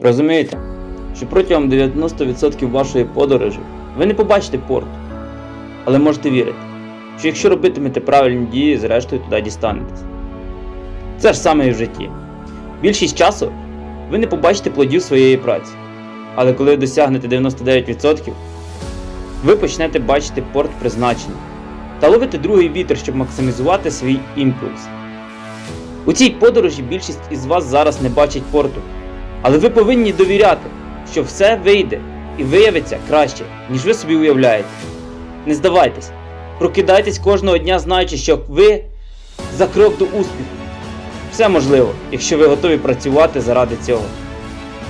Розумієте, що протягом 90% вашої подорожі ви не побачите порту. Але можете вірити, що якщо робитимете правильні дії, зрештою туди дістанетесь. Це ж саме і в житті. Більшість часу ви не побачите плодів своєї праці. Але коли ви досягнете 99%, ви почнете бачити порт призначення та ловити другий вітер, щоб максимізувати свій імпульс. У цій подорожі більшість із вас зараз не бачить порту, але ви повинні довіряти, що все вийде і виявиться краще, ніж ви собі уявляєте. Не здавайтесь, прокидайтесь кожного дня, знаючи, що ви за крок до успіху. Все можливо, якщо ви готові працювати заради цього.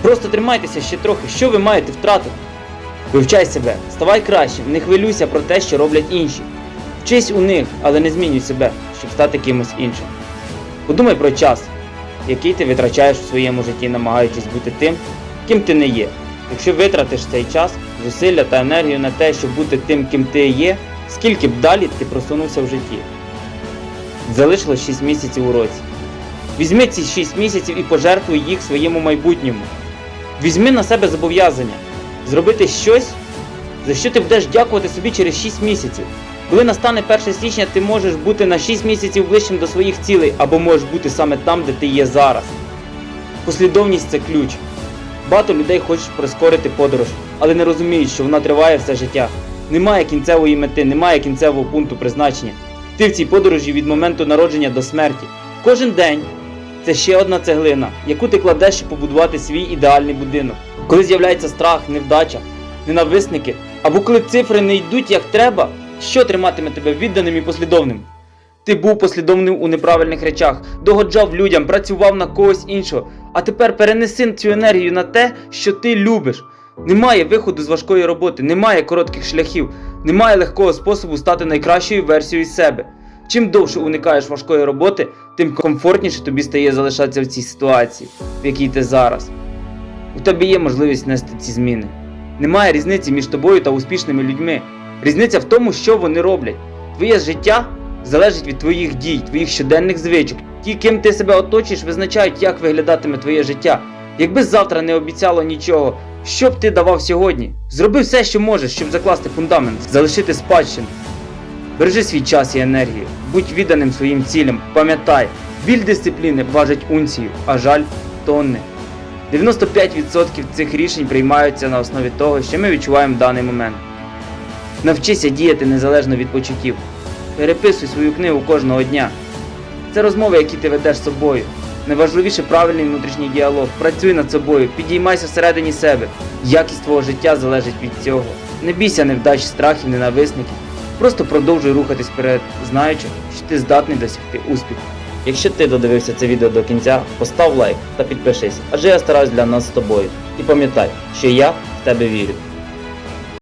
Просто тримайтеся ще трохи, що ви маєте втратити? Вивчай себе, ставай кращим, не хвилюйся про те, що роблять інші. Вчись у них, але не змінюй себе, щоб стати кимось іншим. Подумай про час, який ти витрачаєш у своєму житті, намагаючись бути тим, ким ти не є. Якщо витратиш цей час, зусилля та енергію на те, щоб бути тим, ким ти є, скільки б далі ти просунувся в житті. Залишилось 6 місяців у році. Візьми ці 6 місяців і пожертвуй їх своєму майбутньому. Візьми на себе зобов'язання зробити щось, за що ти будеш дякувати собі через 6 місяців. Коли настане 1 січня, ти можеш бути на 6 місяців ближчим до своїх цілей, або можеш бути саме там, де ти є зараз. Послідовність це ключ. Багато людей хочуть прискорити подорож, але не розуміють, що вона триває все життя. Немає кінцевої мети, немає кінцевого пункту призначення. Ти в цій подорожі від моменту народження до смерті. Кожен день це ще одна цеглина, яку ти кладеш, щоб побудувати свій ідеальний будинок. Коли з'являється страх, невдача, ненависники, або коли цифри не йдуть як треба, що триматиме тебе відданим і послідовним? Ти був послідовним у неправильних речах, догоджав людям, працював на когось іншого. А тепер перенеси цю енергію на те, що ти любиш. Немає виходу з важкої роботи, немає коротких шляхів, немає легкого способу стати найкращою версією себе. Чим довше уникаєш важкої роботи, тим комфортніше тобі стає залишатися в цій ситуації, в якій ти зараз. У тебе є можливість нести ці зміни. Немає різниці між тобою та успішними людьми. Різниця в тому, що вони роблять. Твоє життя залежить від твоїх дій, твоїх щоденних звичок. Ті, ким ти себе оточиш, визначають, як виглядатиме твоє життя. Якби завтра не обіцяло нічого, що б ти давав сьогодні? Зроби все, що можеш, щоб закласти фундамент, залишити спадщину. Бережи свій час і енергію, будь відданим своїм цілям, пам'ятай, біль дисципліни важить унцію, а жаль тонни. 95% цих рішень приймаються на основі того, що ми відчуваємо в даний момент. Навчися діяти незалежно від почуттів. Переписуй свою книгу кожного дня. Це розмови, які ти ведеш з собою. Найважливіше правильний внутрішній діалог. Працюй над собою, підіймайся всередині себе. Якість твого життя залежить від цього. Не бійся невдач, страхів, ненависників. Просто продовжуй рухатись вперед, знаючи, що ти здатний досягти успіху. Якщо ти додивився це відео до кінця, постав лайк та підпишись, адже я стараюсь для нас з тобою. І пам'ятай, що я в тебе вірю.